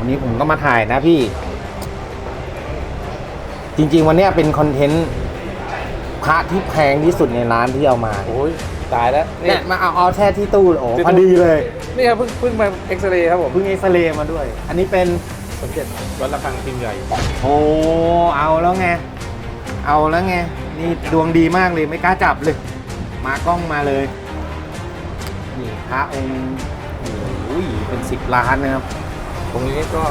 วันนี้ผมก็มาถ่ายนะพี่ จริง ๆ วันเนี้ยเป็นคอนเทนต์พระที่แพงที่สุดในร้านที่เอามาโอ้ยตายแล้วนี่เนี่ยมาเอาเอาแช่ที่ตู้โอ้ที่ตู้ พอดีเลยนี่ครับเพิ่งเพิ่งมาเอ็กซเรย์ครับผมเพิ่งเอ็กซเรย์มาด้วย อันนี้เป็น สมเด็จวัดระฆังพิมพ์ใหญ่โอ้เอาแล้วไง เอาแล้วไง นี่ดวงดีมากเลยไม่กล้าจับเลย มากล้องมาเลย นี่พระองค์โอ้ยเป็นสิบล้านนะครับ ตรงนี้ก็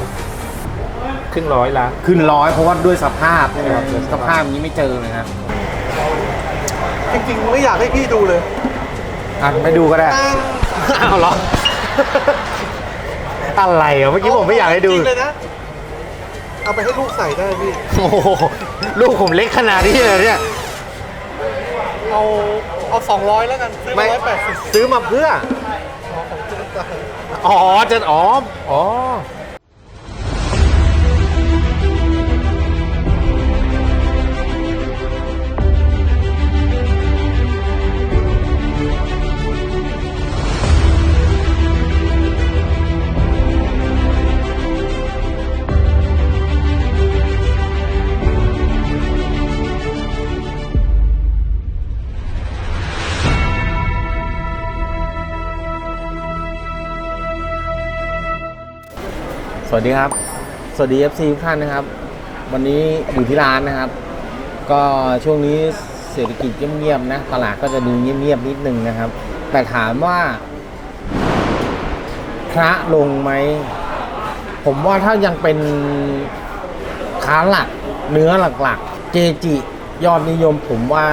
ครึ่งร้อยล้านขึ้นร้อยเพราะว่าด้วยสภาพใช่ไหมครับด้วยสสภาภาพพนี้ไม่เจอเลยครับจริงๆไม่อยากให้พี่ดูเลยอะไม่ดูก็ได้เอาเหรอ อะไรอะเมื่อกี้ผมไม่อยากให้ดู จริงเลยนะ เอาไปให้ลูกใส่ได้พี่ โอ้โหลูกผมเล็กขนาดนี้เลยเนี่ย เอาเอาสองร้อยแล้วกันซื้อไม่มาร้อยแปดสิบซื้อมาเพื่อ อ๋อจะอ๋ออ๋อ วัสดีครับ สวัสดี FC ทุกท่านนะครับ วันนี้อยู่ที่ร้านนะครับ ก็ช่วงนี้เศรษฐกิจเงียบๆนะ ตลาดก็จะดูเงียบๆนิดนึงนะครับ แต่ถามว่า พระลงไหม ผมว่าถ้ายังเป็นค้าหลัก เนื้อหลักๆ เจจิยอดนิยมผมว่า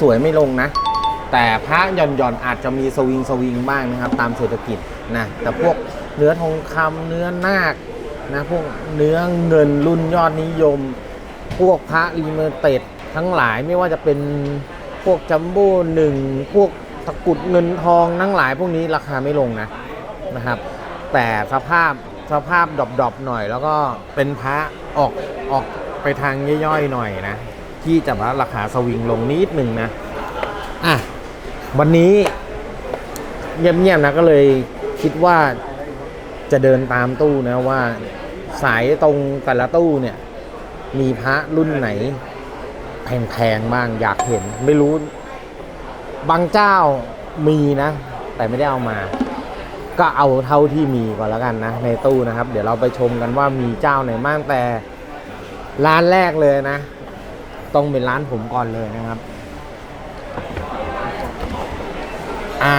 สวยๆไม่ลงนะ แต่พระหย่อนๆอาจจะมีสวิงสวิงบ้างนะครับ ตามเศรษฐกิจนะแต่พวกเนื้อทองคำเนื้อนาค นะพวกเนื้อเงินรุ่นยอดนิยม พวกพระรีเมอร์เต็ดทั้งหลายไม่ว่าจะเป็นพวกจัมโบ้หนึ่งพวกตะกุดเงินทองทั้งหลายพวกนี้ราคาไม่ลงนะนะครับ แต่สภาพสภาพดรอปๆหน่อย แล้วก็เป็นพระออกออกไปทางย่อยๆหน่อยนะ ที่จะว่าราคาสวิงลงนิดหนึ่งนะอะวันนี้เงียบๆนะก็เลยคิดว่าจะเดินตามตู้นะว่า สายตรงแต่ละตู้เนี่ย มีพระรุ่นไหน แพงๆบ้างอยากเห็น ไม่รู้ บางเจ้ามีนะ แต่ไม่ได้เอามา ก็เอาเท่าที่มีก่อนแล้วกันนะ ในตู้นะครับ เดี๋ยวเราไปชมกันว่ามีเจ้าไหนบ้างแต่ร้านแรกเลยนะ ต้องเป็นร้านผมก่อนเลยนะครับอ่า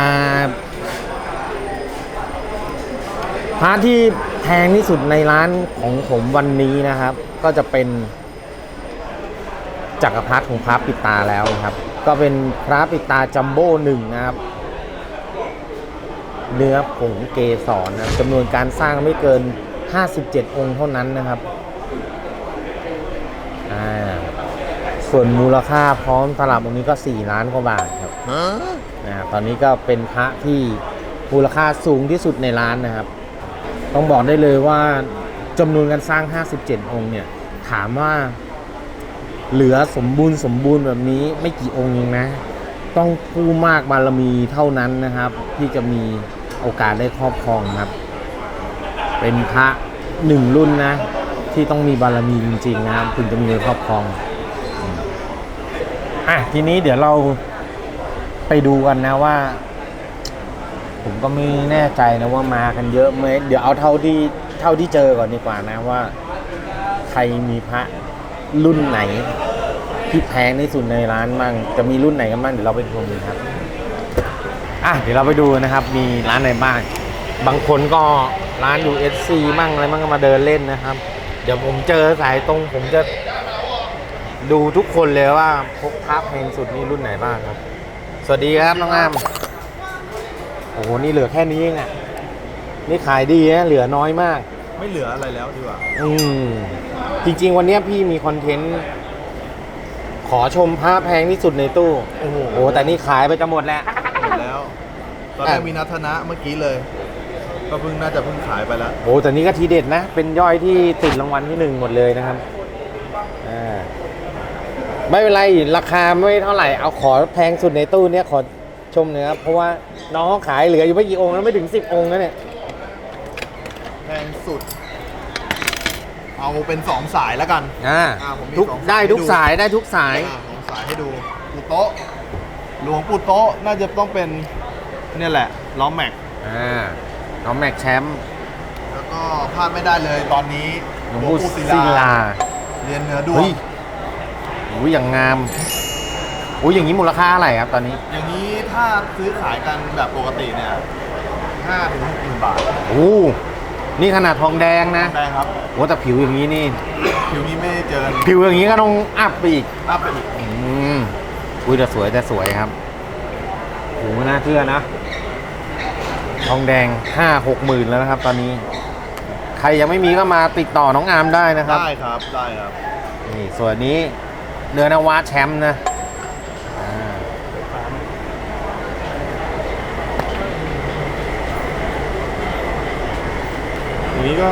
พระที่ แพงที่สุดในร้านของผมวันนี้นะครับ ก็จะเป็นจักรพรรดิของพระปิดตาแล้วนะครับ ก็เป็นพระปิดตาจัมโบ้หนึ่งนะครับ เนื้อผงเกสรนะจำนวนการสร้างไม่เกิน 57 องค์เท่านั้นนะครับอ่าส่วนมูลค่าพร้อมตลับองค์นี้ก็ 4 ล้านกว่าบาทครับนะตอนนี้ก็เป็นพระที่มูลค่าสูงที่สุดในร้านนะครับ ต้องบอกได้เลยว่าจำนวนการสร้าง 57 องค์เนี่ย ถามว่าเหลือสมบูรณ์สมบูรณ์แบบนี้ไม่กี่องค์เองนะ ต้องผู้มากบารมีเท่านั้นนะครับ ที่จะมีโอกาสได้ครอบครองครับ เป็นพระหนึ่งรุ่นนะ ที่ต้องมีบารมีจริงๆนะครับถึงจะมีครอบครองอะทีนี้เดี๋ยวเราไปดูกันนะว่า ผมก็ไม่แน่ใจนะว่ามากันเยอะไหมเดี๋ยวเอาเท่าที่เท่าที่เจอก่อนดีกว่านะว่า ใครมีพระรุ่นไหน ที่แพงที่สุดในร้านบ้างจะมีรุ่นไหนกันบ้างเดี๋ยวเราไปดูกันครับอะเดี๋ยวเราไปดูนะครับ มีร้านไหนบ้าง บางคนก็ร้าน USC มั่งอะไรมั่งก็มาเดินเล่นนะครับ เดี๋ยวผมเจอสายตรงผมจะดูทุกคนเลยว่าพกพระแพงสุดนี่รุ่นไหนบ้างครับ สวัสดีครับน้องอาม อ้โห นี่เหลือแค่นี้เองอะ นี่ขายดีนะเหลือน้อยมาก ไม่เหลืออะไรแล้วดีกว่า อืม จริง ๆ วันเนี้ยพี่มีคอนเทนต์ ขอชมผ้าแพงที่สุดในตู้ โอ้โห โอ้แต่นี่ขายไปจะหมดแล้ว หมดแล้ว ตอนแรกมีนัทนะเมื่อกี้เลย ก็เพิ่งน่าจะเพิ่งขายไปแล้ว โอ้แต่นี่ก็ทีเด็ดนะ เป็นย่อยที่ติดรางวัลที่หนึ่งหมดเลยนะครับอ่าไม่เป็นไรราคาไม่เท่าไหร่ เอาขอแพงสุดในตู้เนี้ยขอ ชมเนื้อยครับเพราะว่าน้องเขาขายเหลืออยู่ไม่กี่องค์แล้วไม่ถึงสิบองค์นะเนี่ยแพงสุด เอาเป็นสองสายแล้วกัน อ่าอ่าผมมีทุกสองสายได้ให้ทุกดู สายได้ทุกสายอ่าสองสายให้ดูปูโต๊ะ หลวงปูโต๊ะน่าจะต้องเป็นเนี่ยแหละล้อแม็ก อ่าน้องแม็กแชมป์แล้วก็พลาดไม่ได้เลยตอนนี้หลวงปู่ศิลา เรียนเนื้อด้วเฮ้งยอุ้ยอย่างงาม อุ้ยอย่างนี้มูลค่าอะไรครับตอนนี้อย่างนี้ถ้าซื้อขายกันแบบปกติเนี่ยห้าถึงหกหมื่นบาทโอ้นี่ขนาดทองแดงนะได้ครับโอ้แต่ผิวอย่างนี้นี่ ผิวนี้ไม่ได้เจอกันผิวอย่างนี้ก็ต้องอัพไปอีกอัพไปอีกอืมอุ้ยแต่สวยแต่สวยครับโหน่าเชื่อนะ ทองแดงห้าหกหมื่นแล้วนะครับ ตอนนี้ ใครยังไม่มีก็มาติดต่อน้องอาร์มได้นะครับ ได้ครับได้ครับนี่ส่วนนี้เนื้อนาวาแชมป์นะอ่า อย่าง นี้ก็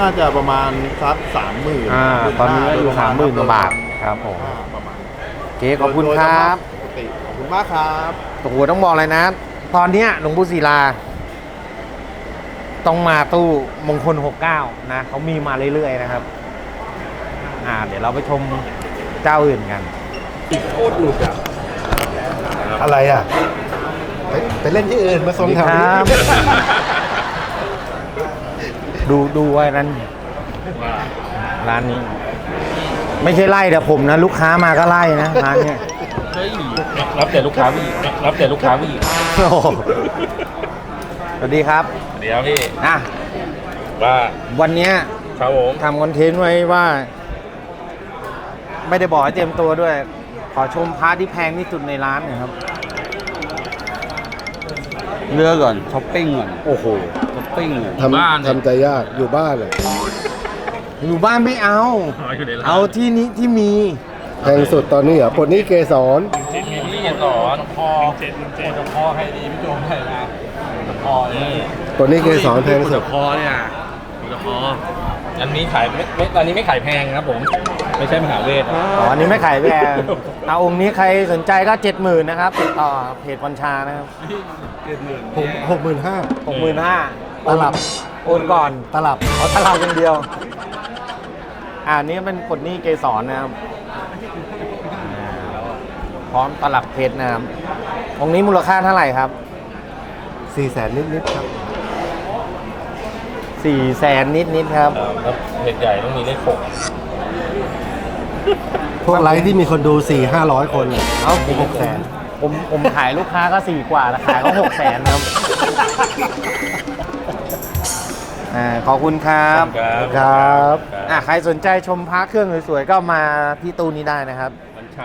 น่าจะประมาณสักสามหมื่นอ่าตอนนี้ก็อยู่สามหมื่นกว่าบาทครับผมประมาณโอเคขอบคุณครับโดยปกติขอบคุณมากครับโอ้โหต้องบอกเลยนะ ตอนเนี้ยหลวงปู่ศิลา ต้องมาตู้มงคล 69 นะเขามีมาเรื่อยๆนะครับ อ่า เดี๋ยวเราไปชมเจ้าอื่นกันอะไรอะไปไปเล่นที่อื่นมาทรงแถวนี้ครับ ดูดูไว้นั้นร้านนี้ ไม่ใช่ไล่แต่ผมนะ ลูกค้ามาก็ไล่นะร้านเนี้ยเฮ้ยรับแต่ลูกค้าพี่รับแต่ลูกค้าพี่โอ้โหสวัสดีครับเดี๋ยวพี่อะว่าวันเนี้ยครับผมทำคอนเทนต์ไว้ว่า ไม่ได้บอกให้เตรียมตัวด้วย ขอชมพาร์ทที่แพงที่สุดในร้านหนะครับ เลือกก่อนช้อปปิ้งก่อน โอ้โหช้อ ปปิ้งก่อนทำทำใจยากอยู่บ้านเลยอยู่บ้านไม่เอา อยู่ในร้านเอาที่นี้ที่มี แพงสุดตอนนี้เหรอปลดหนี้เกสรเจ็ดพี่สอนพอเจ็ดเจ็ดพอให้ดีพี่โจมให้นะพอนี่ปลดหนี้เกสรแพงสุดพอเนี่ยพออันนี้ขายไม่ไม่ตอนนี้ไม่ขายแพงครับผม ไม่ใช่มหาเวทนะอ๋ออันนี้ไม่ขายแพงเอาองค์นี้ใครสนใจก็เจ็ดหมื่นนะครับติดต่อเพจวันชานะครับหกหกหมื่นห้าหกหมื่นห้า ตลับ โอนก่อนตลับเอาตลับอย่างเดียว อ่านี้เป็นกดหนี้เกสรนะครับอ่าพร้อมตลับเพชรนะครับองค์นี้มูลค่าเท่าไหร่ครับ สี่แสนนิดๆครับ สี่แสนนิดนิดๆครับ แล้วเด็กใหญ่ต้องมีเลขหกพวกไลฟ์ที่มีคนดูสี่ห้าร้อยคนเนี่ยเอาผมหกแสนผมผมขายลูกค้าก็สี่กว่าแต่ขายก็หกแสนครับ อ่าขอบคุณครับครับอะใครสนใจชมพระเครื่องสวยๆก็มาที่ตู้นี้ได้นะครับ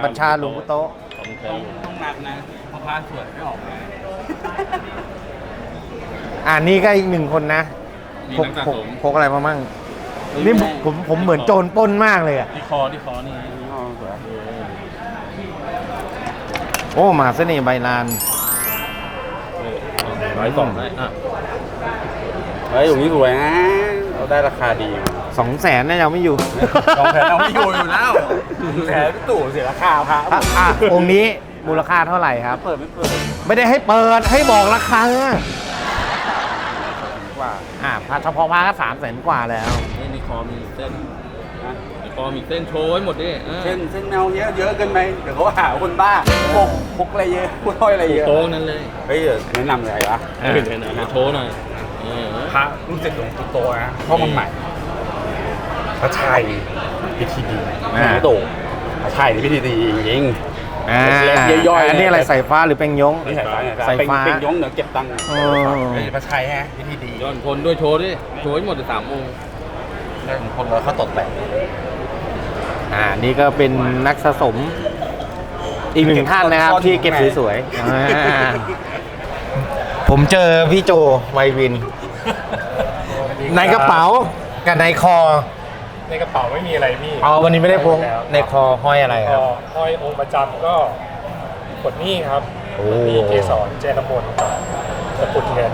บัญชาหลวงพุโตะต้องนับนะเพราะพาสวยไม่ออกมาอ่านี่ก็อีกหนึ่งคนนะมีพกนักสะพกสมพกอะไรมามั่งนี่ผมผมผมเหมือนโจรปล้นมากเลยอะที่คอที่คอนี่โอ้หมาเสน่ห์ใบลานร้อยสองได้อะ เฮ้ยอย่างนี้สวยนะเราได้ราคาดีมาสองแสนน่าจะไม่อยู่สองแสนเราไม่อยู่อยู่แล้วแสนตู่เสียราคาพระอะอะองค์นี้มูลค่าเท่าไหร่ครับ เปิดไม่เปิดไม่ได้ให้เปิดให้บอกราคาว่าอ่าพระเฉพาะพระก็สามแสนกว่าแล้ว นี่ในคอมีเส้นนะในคอมีเส้นโชว์ให้หมดดิออเส้นเส้นแมวเยอะเยอะเกินไปเดี๋ยวเขาหาคนบ้าพกพกอะไรเยอะพูดห้อยอะไรเยอะโต๊ะนั้นเลยเฮ้ยเดี๋ยวแนะนำอะไรวะเออเดี๋ยวนะโชว์หน่อยเออ พระรุ่นเจ็ดหลวงปู่โตนะเพราะมันใหม่พระชัยพิธีดีอ่าหลวงโตพระชัยนี่พิธีดีจริงอ่าเล็กๆย่อยๆอันนี้อะไรใส่ฟ้าหรือเป็งยงๆนี่สายฟ้าเนี่ยสายฟ้าเป็นเป็นยงเดี๋ยวเก็บตังค์อ๋อเฮ้ยพระชัยฮะพิธีดีย้อนคนด้วยโชว์ดิโชว์ให้หมดเลยสามองค์ได้คนเราเขาตดแต่งอ่านี่ก็เป็นนักสะสมอีกหนึ่งท่านนะครับที่เก็บสวยๆอ่า ผมเจอพี่โจไววิน ในกระเป๋ากับในคอ ในกระเป๋าไม่มีอะไรพี่เอาวันนี้ไม่ได้พกแล้วในคอห้อยอะไรครับ ก็ห้อยองค์ประจำก็กดหนี้ครับโอ้กดหนี้เกสรเจนมนต์กับตะกรุดเงิน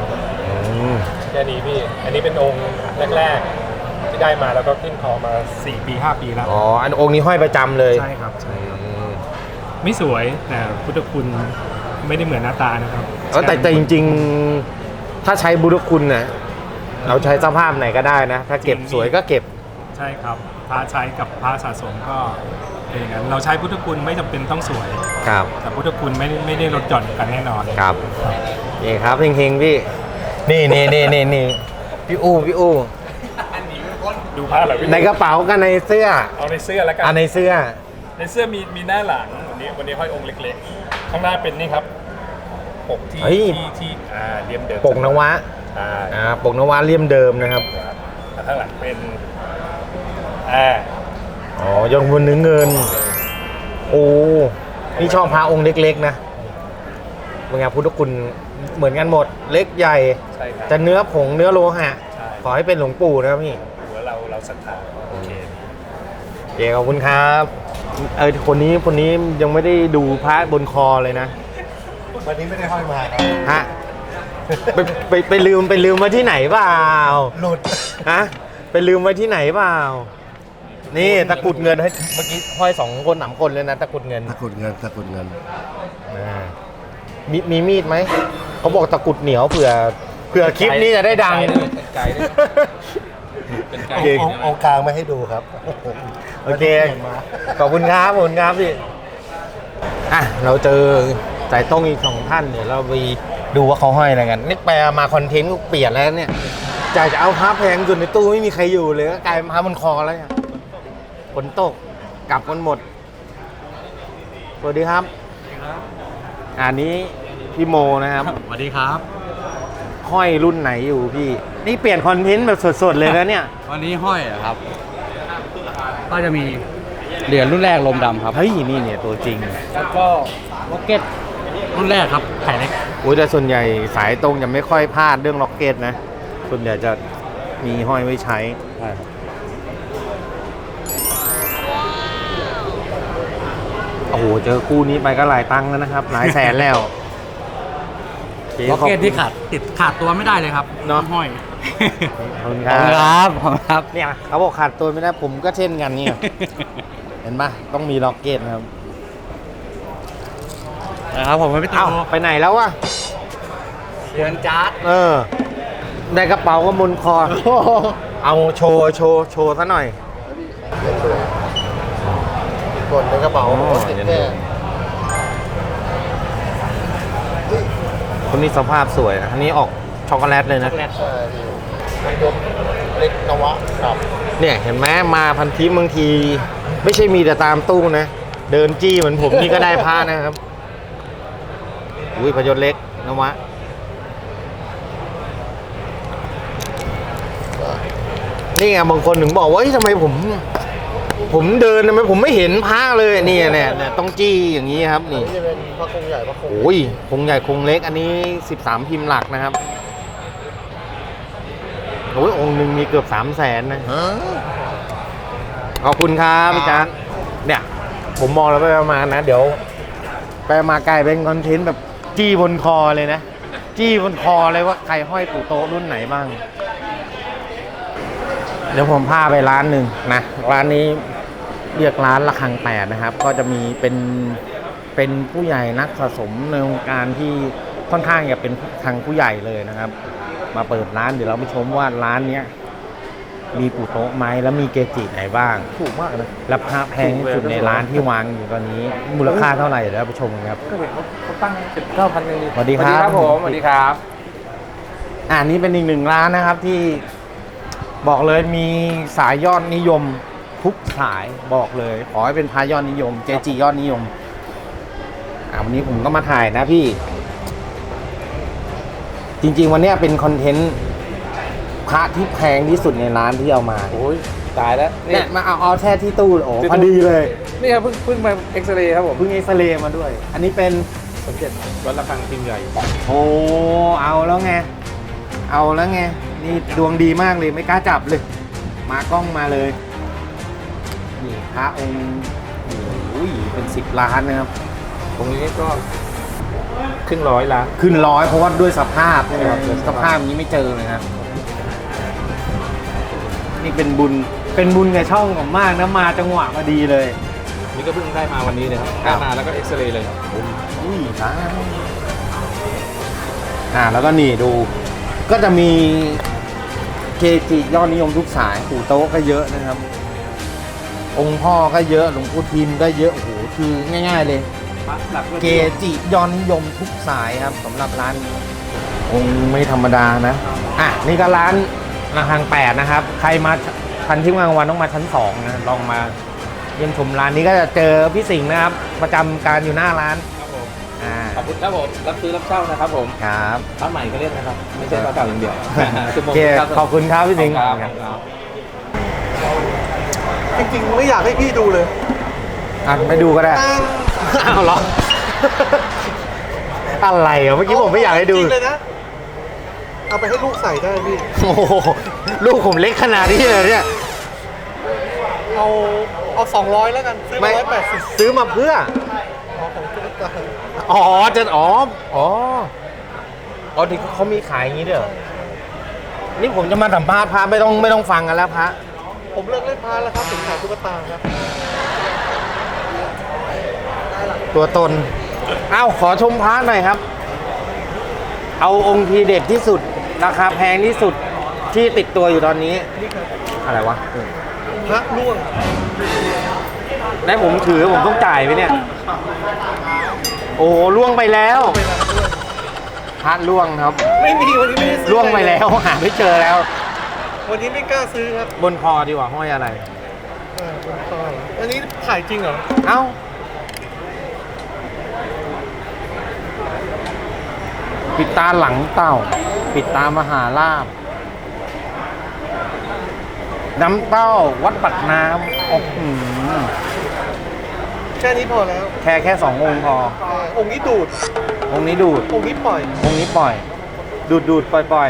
อืมแค่นี้พี่ อันนี้เป็นองค์แรกๆ ที่ได้มาแล้วก็ขึ้นคอมา 4 ปี 5 ปีแล้ว อ๋ออันองค์นี้ห้อยประจำเลยใช่ครับใช่ครับ อืมไม่สวยแต่พุทธคุณไม่ได้เหมือนหน้าตานะครับ เออแต่แต่จริง ๆ ถ้าใช้บุรุคุณนะเราใช้สภาพไหนก็ได้นะ ถ้าเก็บสวยก็เก็บ ใช่ครับพระใช้กับพระสะสมก็เป็นอย่างนั้นเราใช้พุทธคุณไม่จำเป็นต้องสวย ครับ แต่พุทธคุณไม่ได้ไม่ได้ลดหย่อนกันแน่นอนครับ นี่ครับเฮงๆพี่ นี่นี่นี่นี่นี่พี่อู้พี่อู้ดูพระเหรอพี่ในกระเป๋ากับในเสื้อ เอาในเสื้อแล้วกันอ่าในเสื้อ ในเสื้อมีมีหน้าหลังวันนี้วันนี้ห้อยองค์เล็กๆ ข้างหน้าเป็นนี่ครับ ปกที่เฮ้ย ที่ที่อ่าเลี่ยมเดิมปกนวะใช่อ่าปกนวะเลี่ยมเดิมนะครับแล้วข้างหลังเป็นอ่าอ๋อยงบนเนื้อเงิน โอ้นี่ชอบพระองค์เล็กๆนะเป็นไงพุทธคุณเหมือนกันหมดเล็กใหญ่ ใช่ครับ จะเนื้อผงเนื้อโลหะ ใช่ ขอให้เป็นหลวงปู่นะครับพี่ หัวเราเราศรัทธาโอเค โอเคขอบคุณครับ เออคนนี้คนนี้ยังไม่ได้ดูพระบนคอเลยนะ วันนี้ไม่ได้ห้อยมาครับฮะไปไปไปลืมไปลืมไว้ที่ไหนเปล่าหลุดฮะไปลืมไว้ที่ไหนเปล่า นี่ตะกรุดเงินให้เมื่อกี้ห้อยสองคนสามคนเลยนะตะกรุดเงินตะกรุดเงินตะกรุดเงินอ่ามีมีมีดไหมเขาบอกตะกรุดเหนียวเผื่อเผื่อคลิปนี้จะได้ดังไกลด้วยเป็นไกลโอเคองค์องค์กลางไม่ให้ดูครับโอเคขอบคุณครับขอบคุณครับพี่อะเราเจอ สายตรงอีกสองท่านเดี๋ยวเราไปดูว่าเขาห้อยอะไรกันนี่แปลมาคอนเทนต์ก็เปลี่ยนแล้วเนี่ยจากจะเอาพระแพงจนในตู้ไม่มีใครอยู่เลยก็กลายเป็นพระบนคอแล้วเนี่ยฝนตกกลับกันหมด สวัสดีครับ อันนี้พี่โมนะครับ สวัสดีครับ ห้อยรุ่นไหนอยู่พี่ นี่เปลี่ยนคอนเทนต์แบบสดๆเลยนะเนี่ย วันนี้ห้อยเหรอครับ ก็จะมีเหรียญรุ่นแรกลมดำครับ เฮ้ย นี่เนี่ยตัวจริง แล้วก็ล็อกเก็ต รุ่นแรกครับไข่เล็กโอ้ยแต่ส่วนใหญ่สายตรงจะไม่ค่อยพลาดเรื่องล็อกเก็ตนะ ส่วนใหญ่จะมีห้อยไว้ใช้ใช่ครับโอ้โห เจอคู่นี้ไปก็หลายตังค์แล้วนะครับ หลายแสนแล้วล็อกเก็ตที่ขาดติดขาดตัวไม่ได้เลยครับเนอะห้อยขอบคุณขคอบคุณครัรับบขอบคุณครับเนี่ยเขาบอกขาดตัวไม่ได้ผมก็เช่นกันเนี่ย เห็นปะต้องมีล็อกเก็ตนะครับ นะครับผมไม่เอ้าไปไหนแล้ววะเดือนจาร์ดเออได้กระเป๋าก็มุนคอ เอาโชว์โชว์โชว์ซะหน่อยกดในกระเป๋าอ๋อติดเดี๋ยวแค่คนนี้สภาพสวยนะอันนี้ออกช็อกโกแลตเลยนะใช่พี่มันยกเล็กนวะครับเนี่ยเห็นไหมมาพันทิปบางที ไม่ใช่มีแต่ตามตู้นะ เดินจี้เหมือนผมนี่ก็ได้ผ้านะครับ อุ้ยพยศเล็กนะวะนี่ไงบางคนถึงบอกว่าเฮ้ยทำไมผม ผมเดินทำไมผมไม่เห็นผ้าเลยนี่เนี่ยเนี่ยต้องจี้อย่างนี้ครับนี่นี่จะเป็นพระคงใหญ่พระคงโอ้ยคงใหญ่คงเล็ก อันนี้ 13 พิมพ์หลักนะครับโอ้ยองค์หนึ่งมีเกือบ3 0 0แสนนะขอบคุณครับพี่จานเนี่ย ผมมองแล้วไปประมาณนะ เดี๋ยว ไปมากลายเป็นคอนเทนต์แบบ จี้บนคอเลยนะ จี้บนคอเลยว่าใครห้อยปู่โตะรุ่นไหนบ้าง เดี๋ยวผมพาไปร้านหนึ่งนะ ร้านนี้เรียกร้านระฆังแปดนะครับ ก็จะมีเป็นเป็นผู้ใหญ่นักสะสมในวงการที่ค่อนข้างจะเป็นทางผู้ใหญ่เลยนะครับ มาเปิดร้านเดี๋ยวเราไปชมว่าร้านเนี้ย มีปู่โต๊ะไหมแล้วมีเกจิไหนบ้าง ถูกมากนะและพระแพงที่สุดในร้านที่วางอยู่ตอนนี้ มูลค่าเท่าไหร่เดี๋ยวเราไปชมกันครับ ก็เห็นเขาเขาตั้งสิบเก้าพันยังสวัสดีครับ ผมสวัสดีครับ อ่านี่เป็นอีกหนึ่งร้านนะครับที่บอกเลยมีสายยอดนิยมทุกสายบอกเลย ขอให้เป็นพายอดนิยม เจจียอดนิยม อ่าวันนี้ผมก็มาถ่ายนะพี่ จริง ๆ วันเนี้ยเป็นคอนเทนต์ พระที่แพงที่สุดในร้านที่เอามาโอ้ยตายแล้วเนี่ยมาเอาเอาแช่ที่ตู้โอ้พอดีเลยนี่ครับเพิ่งเพิ่งมาเอ็กซเรย์ครับผมเพิ่งเอ็กซเรย์มาด้วย อันนี้เป็นสมเด็จวัดระฆังพิมพ์ใหญ่โอ้เอาแล้วไงเอาแล้วไงนี่ดวงดีมากเลยไม่กล้าจับเลย มากล้องมาเลยนี่พระองค์โอ้ยเป็นสิบล้านนะครับ ตรงนี้ก็ครึ่งร้อยล้าน ขึ้นร้อยเพราะว่าด้วยสภาพนะครับ สภาพนี้ไม่เจอเลยครับ นี่เป็นบุญเป็นบุญในช่องผมมากนะมาจังหวะพอดีเลย นี่ก็เพิ่งได้มาวันนี้เลยครับครัได้บ มาแล้วก็เอ็กซเรย์เลยครับอุ้ยตายอ่าแล้วก็นี่ดู ก็จะมีเกจิยอดนิยมทุกสายปู่โต๊ะก็เยอะนะครับ องค์พ่อก็เยอะหลวงปู่ทิมก็เยอะโอ้โหคือง่าย ๆ เลยเกจิยอดนิยมทุกสายครับสำหรับร้านนี้องค์ไม่ธรรมดานะ อะ นี่ก็ร้าน ระฆังแปดนะครับ ใครมาทันที่กลางวันต้องมาชั้นสองนะลองมาเยี่ยมชมร้านนี้ก็จะเจอพี่สิงห์นะครับ ประจำการอยู่หน้าร้านอ่าขอบคุณครับผมรับซื้อรับเช่านะครับผมครับร้านใหม่ก็เรียกนะครับ ไม่ใช่ร้านเก่าอย่างเดียวโอเคขอบคุณครับพี่สิงห์ครับจริงๆไม่อยากให้พี่ดูเลยอะไม่ดูก็ได้อ้าวเหรออะไรอะเมื่อกี้ผมไม่อยากให้ดูจริงเลยนะ เอาไปให้ลูกใส่ได้พี่ โอ้โหลูกผมเล็กขนาดนี้เลยเนี่ยเอาเอาสองร้อยแล้วกัน ซื้อมาร้อยแปดสิบซื้อมาเพื่อ ของตุ๊กตาอ๋อจะอ๋ออ๋ออ๋อที่เขามีขายอย่างนี้ด้วยเหรอนี่ผมจะมาสัมภาษณ์พระไม่ต้องไม่ต้องฟังกันแล้วพระผมเลิกเล่นพาแล้วครับถึงขายตุ๊กตาครับ ตัวตน เอ้าขอชมพระหน่อยครับ เอาองค์ทีเด็ดที่สุด ราคาแพงที่สุดที่ติดตัวอยู่ตอนนี้ อะไรวะพระร่วงแล้วผมถือผมต้องจ่ายไหมเนี่ย โอ้ล่วงไปแล้วพระล่วงครับ ไม่มีวันนี้ไม่ได้ซื้อล่วงไปแล้วหาไม่เจอแล้ว วันนี้ไม่กล้าซื้อครับบนคอดีกว่าห้อยอะไรเออผมชอบอันนี้ขายจริงเหรอเอ้าปิดตาหลังเต่า ปิดตามหาลาบ น้ำเต้าวัดปักน้ำโอ้โหแค่นี้พอแล้วแค่แค่สององค์พอ เออองค์นี้ดูด องค์นี้ดูด องค์นี้ปล่อย องค์นี้ปล่อย ดูดดูดปล่อยปล่อย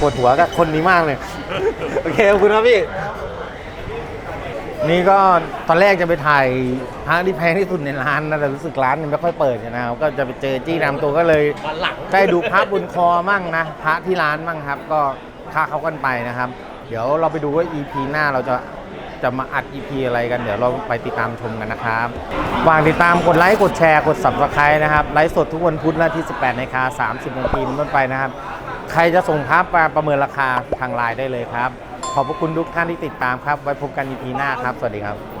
ปวดหัวกับคนนี้มากเลย โอเค ขอบคุณครับพี่ นี่ก็ตอนแรกจะไปถ่ายพระที่แพงที่สุดในร้านนะแต่รู้สึกร้านมันไม่ค่อยเปิดนะครับก็จะไปเจอจี้นำตัวก็เลยได้ดูพระบนคอมั่งนะพระที่ร้านมั่งครับ ก็ค่าเขากันไปนะครับ เดี๋ยวเราไปดูว่า EP หน้าเราจะจะมาอัด EP อะไรกัน เดี๋ยวเราไปติดตามชมกันนะครับฝากติดตามกดไลค์กดแชร์กด subscribe นะครับไลฟ์สดทุกวันพุธและที่ 18นาฬิกา30นาทีเป็นต้นไปนะครับ ใครจะส่งภาพมาประเมินราคาทางไลน์ได้เลยครับ ขอบพระคุณทุกท่านที่ติดตามครับ ไว้พบกันอีพีหน้าครับ สวัสดีครับ